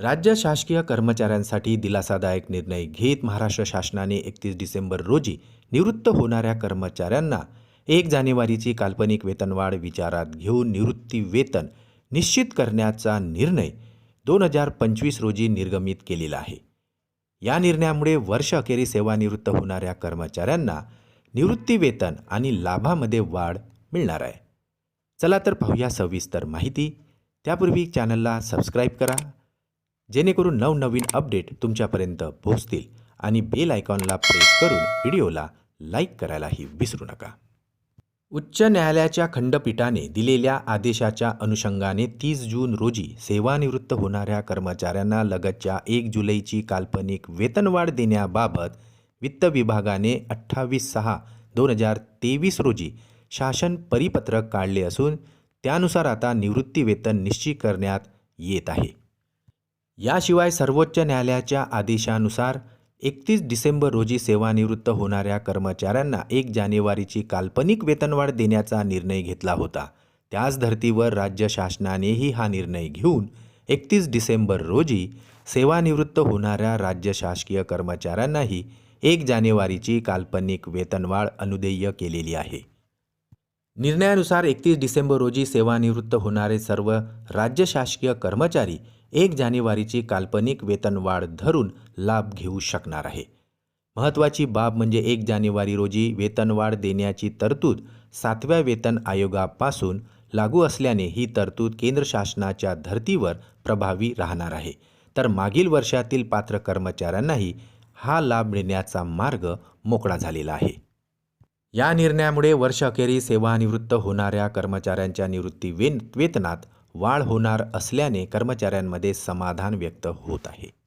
राज्य शासकीय कर्मचाऱ्यांसाठी दिलासादायक निर्णय घेत महाराष्ट्र शासनाने एकतीस डिसेंबर रोजी निवृत्त होणाऱ्या कर्मचाऱ्यांना एक जानेवारीची काल्पनिक वेतनवाढ विचारात घेऊन निवृत्ती वेतन निश्चित करण्याचा निर्णय दोन हजार पंचवीस रोजी निर्गमित केलेला आहे. या निर्णयामुळे वर्ष अखेरी सेवानिवृत्त होणाऱ्या कर्मचाऱ्यांना निवृत्ती वेतन आणि लाभामध्ये वाढ मिळणार आहे. चला तर पाहूया सविस्तर माहिती. त्यापूर्वी चॅनलला सबस्क्राईब करा. जेणेकरून नवनवीन अपडेट तुमच्यापर्यंत पोहोचतील आणि बेल आयकॉनला प्रेस करून व्हिडिओला लाईक करायलाही विसरू नका. उच्च न्यायालयाच्या खंडपीठाने दिलेल्या आदेशाच्या अनुषंगाने तीस जून रोजी सेवानिवृत्त होणाऱ्या कर्मचाऱ्यांना लगतच्या एक जुलैची काल्पनिक वेतनवाढ देण्याबाबत वित्त विभागाने अठ्ठावीस सहा दोन हजार तेवीस रोजी शासन परिपत्रक काढले असून त्यानुसार आता निवृत्ती वेतन निश्चित करण्यात येत आहे. याशिवाय सर्वोच्च न्यायालयाच्या आदेशानुसार एकतीस डिसेंबर रोजी सेवानिवृत्त होणाऱ्या कर्मचाऱ्यांना एक जानेवारीची काल्पनिक वेतनवाढ देण्याचा निर्णय घेतला होता. त्याच धर्तीवर राज्य शासनानेही हा निर्णय घेऊन एकतीस डिसेंबर रोजी सेवानिवृत्त होणाऱ्या राज्य शासकीय कर्मचाऱ्यांनाही एक जानेवारीची काल्पनिक वेतनवाढ अनुदेय केलेली आहे. निर्णयानुसार एकतीस डिसेंबर रोजी सेवानिवृत्त होणारे सर्व राज्य शासकीय कर्मचारी एक जानेवारीची काल्पनिक वेतनवाढ धरून लाभ घेऊ शकणार आहे. महत्त्वाची बाब म्हणजे एक जानेवारी रोजी वेतनवाढ देण्याची तरतूद सातव्या वेतन आयोगापासून लागू असल्याने ही तरतूद केंद्र शासनाच्या धर्तीवर प्रभावी राहणार आहे. तर मागील वर्षातील पात्र कर्मचाऱ्यांनाही हा लाभ मिळण्याचा मार्ग मोकळा झालेला आहे. या निर्णयामुळे वर्षअखेरी सेवानिवृत्त होणाऱ्या कर्मचाऱ्यांच्या निवृत्ती वेन वेतनात वाढ होणार असल्याने कर्मचाऱ्यांमध्ये समाधान व्यक्त होत आहे.